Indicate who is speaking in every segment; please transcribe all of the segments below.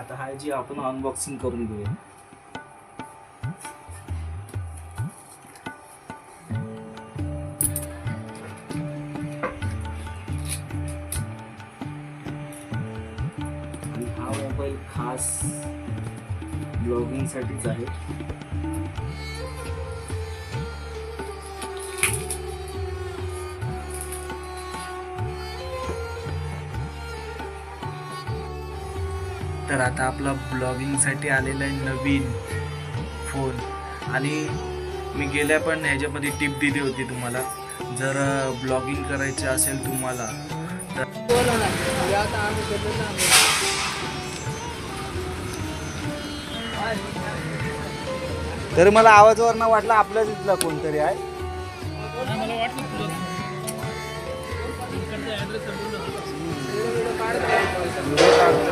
Speaker 1: आता हा जी आपण अनबॉक्सिंग करून घेऊया. हा मोबाईल खास ब्लॉगिंगसाठीच आहे. तर आता आपला ब्लॉगिंगसाठी आलेला आहे नवीन फोन. आणि मी गेल्या पण ह्याच्यामध्ये टिप दिली होती तुम्हाला. जर ब्लॉगिंग करायचे असेल तुम्हाला तर मला आवाजवरनं वाटलं आपल्याच इथला कोणतरी आहे.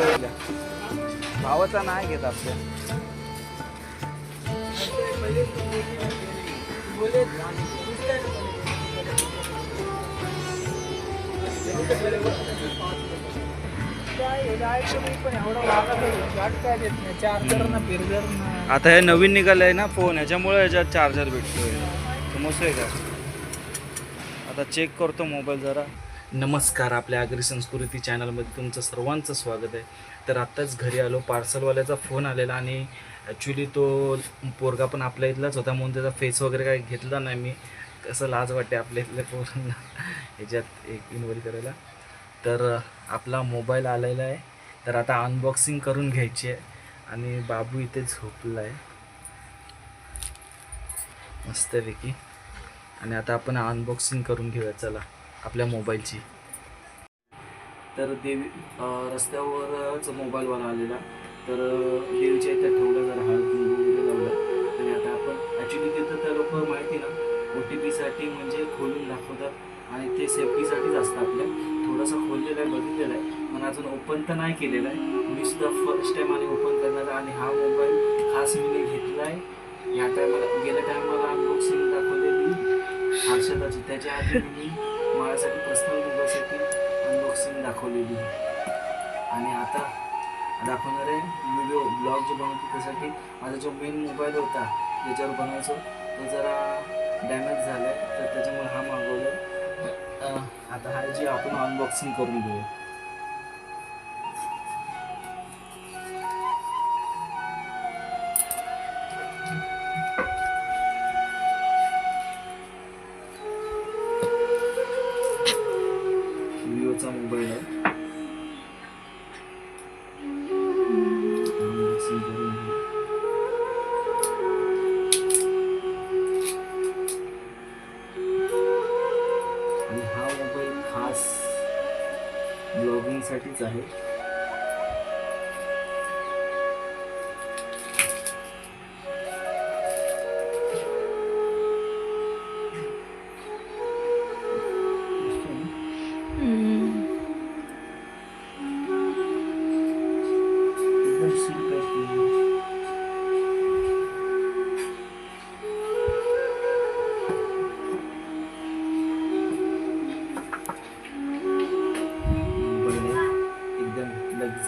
Speaker 1: आपल्या. भावाचा नाही घेत आपल्या. आता हे नवीन निघालंय ना फोन याच्यामुळे याच्यात चार्जर भेटतोय. समजतोय का? आता चेक करतो मोबाईल जरा. नमस्कार आपल्या आगरी संस्कृती चॅनलमध्ये तुमचं सर्वांचं स्वागत आहे. तर आत्ताच घरी आलो पार्सलवाल्याचा फोन आलेला आणि ॲक्च्युली तो पोरगा पण आपल्या इथलाच होता म्हणून त्याचा फेस वगैरे काही घेतला नाही मी. कसं लाज वाटते आपल्या इथल्या पोरांना ह्याच्यात एक इन्व्हॉल्व करायला. तर आपला मोबाईल आलेला आहे. तर आता अनबॉक्सिंग करून घ्यायची आहे आणि बाबू इथे झोपला आहे मस्तपैकी. आणि आता आपण अनबॉक्सिंग करून घेऊया चला. आपल्या मोबाईलची. तर देवी रस्त्यावरच मोबाईलवाला आलेला. तर देवीच्या इथं ठेवलं जरा हळद वगैरे लावलं. आणि आता आपण ॲक्च्युली तिथं त्या लोक माहिती ना ओ टी पीसाठी म्हणजे खोलून दाखवतात. आणि ते सेफ्टीसाठीच असतं आपल्या. थोडंसं खोललेला आहे बघितलेला आहे. पण अजून ओपन तर नाही केलेलं आहे. मी सुद्धा फर्स्ट टाईम आणि ओपन करणार आहे आणि हा मोबाईल खास मी घेतला आहे. ह्या टायमाला गेल्या टायमाला अनबॉक्सिंग दाखवलेली. हर्षदाची त्याच्या आधी मी माझ्यासाठी पर्सनल मोबाईलसाठी अनबॉक्सिंग दाखवलेली आणि आता दाखवणार आहे व्हिडिओ ब्लॉग जो बनवतो त्यासाठी. माझा जो मेन मोबाईल होता ज्याच्यावर बनवायचो तो जरा डॅमेज झाला आहे तर त्याच्यामुळे हा मागवला आता हा जी आपण अनबॉक्सिंग करून घेऊ.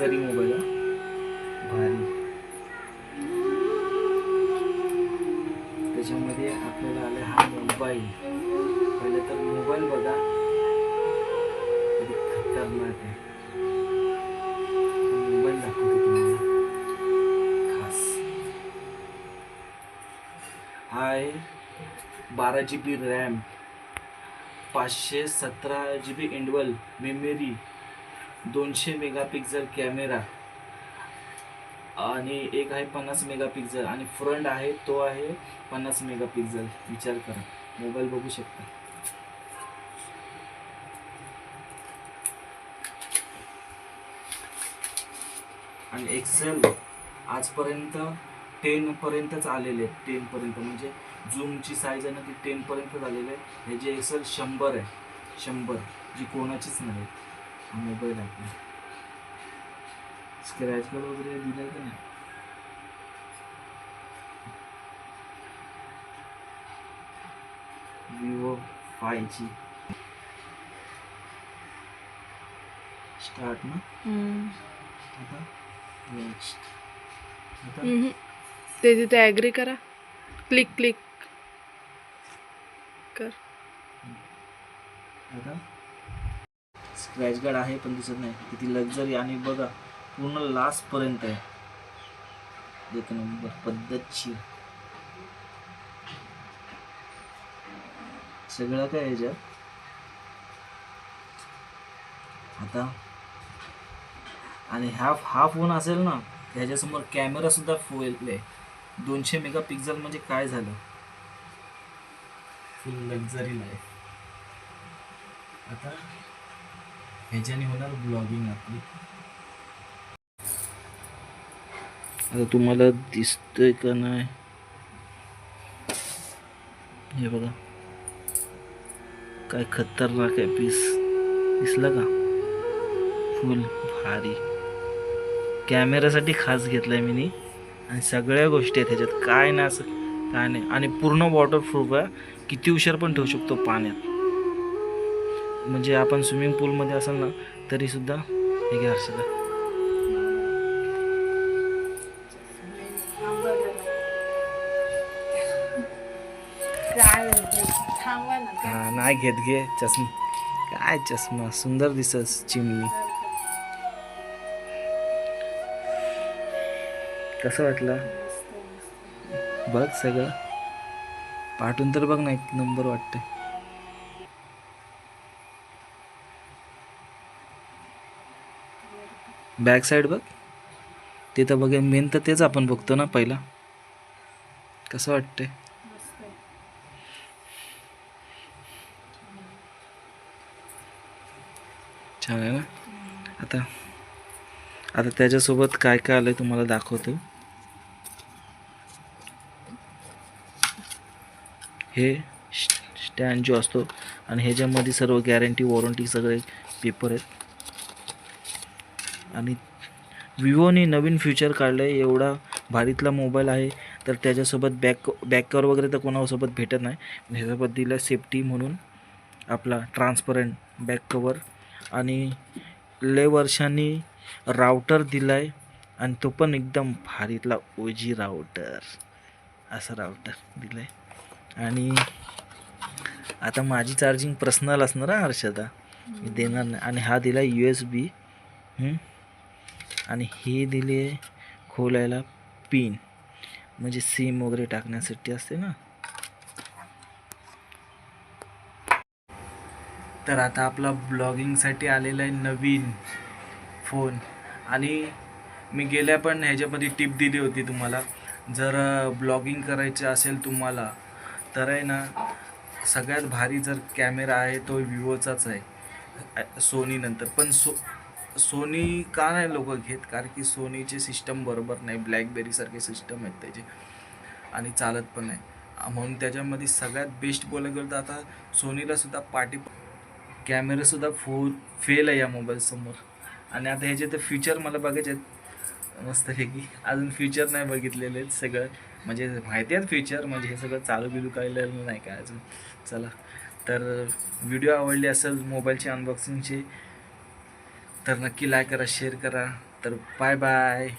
Speaker 1: जरी मोबाईल भारी. त्याच्यामध्ये आपल्याला आले हा मोबाईल. पहिले तर मोबाईल बघा. खतरनाक आहे. मोबाईल दाखवतो तुम्हाला. खास. हा आहे बारा जी बी रॅम पाचशे सतरा जी बी इंडवल मेमरी दोनशे मेगापिक्सल कॅमेरा आणि एक आहे पन्नास मेगापिक्सल आणि फ्रंट आहे तो आहे पन्नास मेगापिक्सल. विचार करा. मोबाईल बघू शकता. आणि एक्सेल आजपर्यंत टेन पर्यंतच आलेले आहेत. टेन पर्यंत म्हणजे झूमची साईज आहे ना ती टेनपर्यंतच आलेली आहे. हे जे एक्सेल शंभर आहे. शंभर जी कोणाचीच नाही. हा मोबाईल आहे आपला स्क्रॅच कार्ड वगैरे दिलं का नाही विवो फायची स्टार्ट ना। आता Next. आता
Speaker 2: हम्म. ते तिथे ॲग्री करा। क्लिक क्लिक कर।
Speaker 1: आता स्क्रॅच गार्ड आहे पण दिसत नाही. किती लक्झरी आणि बघा पूर्ण लास्ट पर्यंत आहे. एक नंबर पद्धतशीर सगळं काय याच्यात? आता आणि हा हा फोन असेल ना ह्याच्यासमोर कॅमेरा सुद्धा फुल आहे. दोनशे मेगा पिक्झल म्हणजे काय झालं? फुल लक्झरी लाईफ आता ह्याच्याने होणार ब्लॉगिंग आपली. आता तुम्हाला दिसतंय का नाही? हे बघा. काय खतरनाक आहे पीस दिसला का? फुल भारी. कॅमेऱ्यासाठी खास घेतलाय मी आणि सगळ्या गोष्टी आहेत ह्याच्यात. काय नाही असं काय नाही. आणि पूर्ण वॉटरप्रूफ आहे. किती उशीर पण ठेवू शकतो पाण्यात. म्हणजे आपण स्विमिंग पूलमध्ये असेल ना तरीसुद्धा हे घ्या हर्षदा. हा नाही घेत घे चष्मा. काय चष्मा? सुंदर दिसस चिमणी. कसं वाटलं? बघ सगळं. पाठून तर बघ ना एक नंबर वाटतंय. बॅक साईड बघ. तिथं बघे मेन तर तेच आपण बघतो ना पहिला. कसं वाटतंय? छान आहे ना? आता आता त्याच्यासोबत काय काय आलंय तुम्हाला दाखवतो. हे स्टँड जो असतो आणि ह्याच्यामध्ये सर्व गॅरंटी वॉरंटी सगळे पेपर आहेत. आणि विवोने नवीन फ्युचर काढलं आहे एवढा भारीतला मोबाईल आहे तर त्याच्यासोबत बॅक बॅक कवर वगैरे तर कोणासोबत भेटत नाही. ह्याच्यासोबत दिलं सेफ्टी म्हणून आपला ट्रान्सपरंट बॅक कवर आणि लय वर्षांनी राऊटर दिला आहे आणि तो पण एकदम भारीतला ओजी राऊटर असं राऊटर दिलं आहे आणि आता माझी चार्जिंग पर्सनल असणार हर्षदा. देणार नाही. आणि हा दिला यू एस बी आणि हे दिले खोलायला पिन म्हणजे सिम वगैरे टाकण्यासाठी असते ना? तर आता आपला ब्लॉगिंगसाठी आलेला आहे नवीन फोन आणि मी गेल्या पण ह्याच्यामध्ये टिप दिली होती तुम्हाला. जर ब्लॉगिंग करायचे असेल तुम्हाला तर आहे ना सगळ्यात भारी जर कॅमेरा आहे तो विवोचाच आहे. सोनी नंतर. पण सो सोनी का नाही लोक घेत? कारण की सोनीचे सिस्टम बरोबर नाही. ब्लॅकबेरीसारखे सिस्टम आहेत त्याचे. आणि चालत पण नाही. म्हणून त्याच्यामध्ये सगळ्यात बेस्ट बोलायला गेलं तर आता सोनीला सुद्धा पाठी कॅमेरासुद्धा फो फेल आहे या मोबाईलसमोर आणि आता ह्याचे तर फ्युचर मला बघायचे आहेत. मस्तपैकी अजून फ्युचर नाही बघितलेले आहेत सगळं. म्हणजे माहिती आहेत फ्युचर म्हणजे हे सगळं चालू बिलू काढलेलं नाही काय अजून? चला. तर व्हिडिओ आवडली असेल मोबाईलची अनबॉक्सिंगची तर नक्की लाईक करा शेअर करा. तर बाय बाय